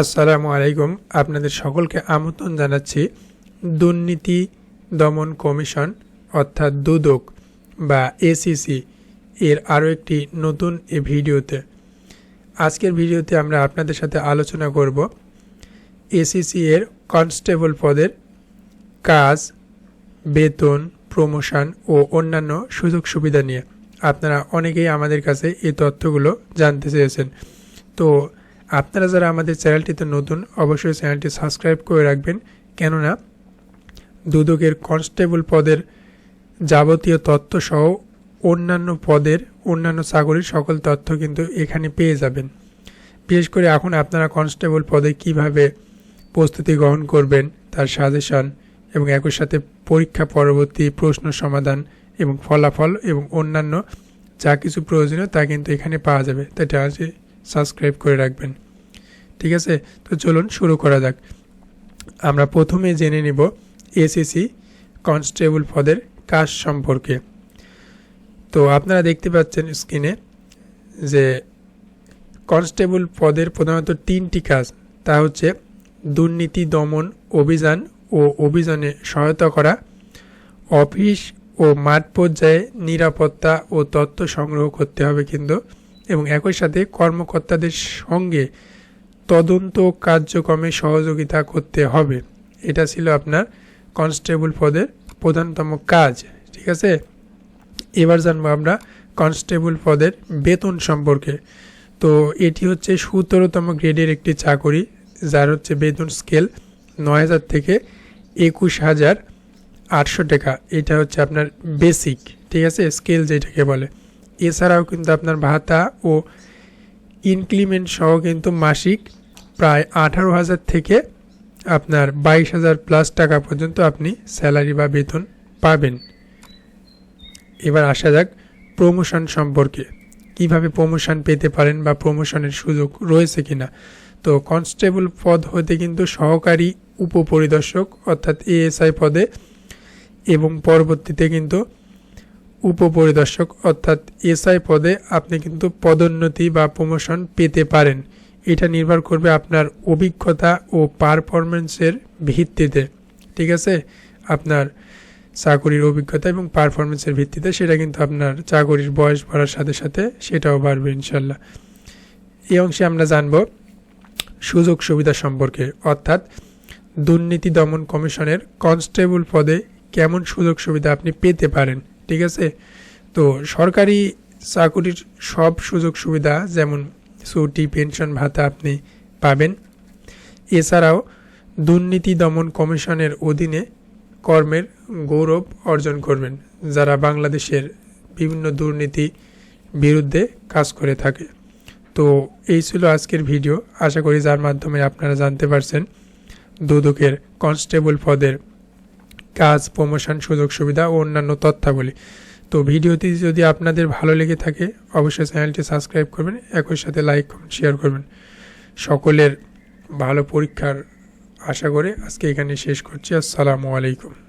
আসসালামু আলাইকুম। আপনাদের সকলকে আমন্ত্রণ জানাচ্ছি দুর্নীতি দমন কমিশন, অর্থাৎ দুদক বা এসিসি এর আরও একটি নতুন এ ভিডিওতে। আজকের ভিডিওতে আমরা আপনাদের সাথে আলোচনা করব এসিসি এর কনস্টেবল পদের কাজ, বেতন, প্রমোশন ও অন্যান্য সুযোগ সুবিধা নিয়ে। আপনারা অনেকেই আমাদের কাছে এই তথ্যগুলো জানতে চেয়েছেন। তো আপনারা যারা আমাদের চ্যানেলটিতে নতুন, অবশ্যই চ্যানেলটি সাবস্ক্রাইব করে রাখবেন। কেননা, দুদকের কনস্টেবল পদের যাবতীয় তথ্য সহ অন্যান্য পদের, অন্যান্য চাকরির সকল তথ্য কিন্তু এখানে পেয়ে যাবেন। বিশেষ করে এখন আপনারা কনস্টেবল পদে কীভাবে প্রস্তুতি গ্রহণ করবেন তার সাজেশন এবং একই সাথে পরীক্ষা পরবর্তী প্রশ্ন সমাধান এবং ফলাফল এবং অন্যান্য যা কিছু প্রয়োজনীয় তা কিন্তু এখানে পাওয়া যাবে। তাই সাবস্ক্রাইব করে রাখবেন। ঠিক আছে? তো চলুন শুরু করা যাক। আমরা প্রথমে জেনে নিব এসএসসি কনস্টেবল পদের কাজ সম্পর্কে। তো আপনারা দেখতে পাচ্ছেন স্ক্রিনে যে কনস্টেবল পদের প্রধানত তিনটি কাজ। তা হচ্ছে দুর্নীতি দমন অভিযান ও অভিযানে সহায়তা করা, অফিস ও মাঠ পর্যায়ে নিরাপত্তা ও তথ্য সংগ্রহ করতে হবে কিন্তু এবং একই সাথে কর্মকর্তাদের সঙ্গে তদন্ত কার্যক্রমে সহযোগিতা করতে হবে। এটা ছিল আপনার কনস্টেবল পদের প্রধানতম কাজ, ঠিক আছে? এবার জানব আমরা কনস্টেবল পদের বেতন সম্পর্কে। তো এটি হচ্ছে সতেরোতম গ্রেডের একটি চাকরি, যার হচ্ছে বেতন স্কেল নয় হাজার থেকে একুশ হাজার আটশো টাকা। এটা হচ্ছে আপনার বেসিক ঠিক আছে? স্কেল যেটাকে বলে। এছাড়াও কিন্তু আপনার ভাতা ও ইনক্রিমেন্ট সহ কিন্তু মাসিক প্রায় আঠারো হাজার থেকে আপনার বাইশ হাজার প্লাস টাকা পর্যন্ত আপনি স্যালারি বা বেতন পাবেন। এবার আসা যাক প্রমোশন সম্পর্কে। কীভাবে প্রমোশন পেতে পারেন বা প্রমোশনের সুযোগ রয়েছে কিনা? তো কনস্টেবল পদ হতে কিন্তু সহকারী উপপরিদর্শক অর্থাৎ এএসআই পদে এবং পরবর্তীতে কিন্তু উপপরিদর্শক, অর্থাৎ এসআই পদে আপনি কিন্তু পদোন্নতি বা প্রমোশন পেতে পারেন। এটা নির্ভর করবে আপনার অভিজ্ঞতা ও পারফরমেন্সের ভিত্তিতে, ঠিক আছে? আপনার চাকরির অভিজ্ঞতা এবং পারফরমেন্সের ভিত্তিতে সেটা কিন্তু আপনার চাকরির বয়স বাড়ার সাথে সাথে সেটাও বাড়বে ইনশাল্লাহ এই অংশে আমরা জানব সুযোগ সুবিধা সম্পর্কে, অর্থাৎ দুর্নীতি দমন কমিশনের কনস্টেবল পদে কেমন সুযোগ সুবিধা আপনি পেতে পারেন। ঠিক আছে? তো সরকারি চাকুরির সব সুযোগ সুবিধা যেমন ছুটি, পেনশন ভাতা আপনি পাবেন। এছাড়াও দুর্নীতি দমন কমিশনের অধীনে কর্মের গৌরব অর্জন করবেন, যারা বাংলাদেশের বিভিন্ন দুর্নীতি বিরুদ্ধে কাজ করে থাকে। তো এই ছিল আজকের ভিডিও। আশা করি যার মাধ্যমে আপনারা জানতে পারছেন দুদকের কনস্টেবল পদের কাজ প্রমোশন সুযোগ, সুবিধা ও অন্যান্য তথ্যাবলী। তো ভিডিওটি যদি আপনাদের ভালো লেগে থাকে, অবশ্যই চ্যানেলটি সাবস্ক্রাইব করবেন, একই সাথে লাইক, কমেন্ট শেয়ার করবেন। সকলের ভালো পরীক্ষার আশা করে আজকে এখানে শেষ করছি। আসসালামু আলাইকুম।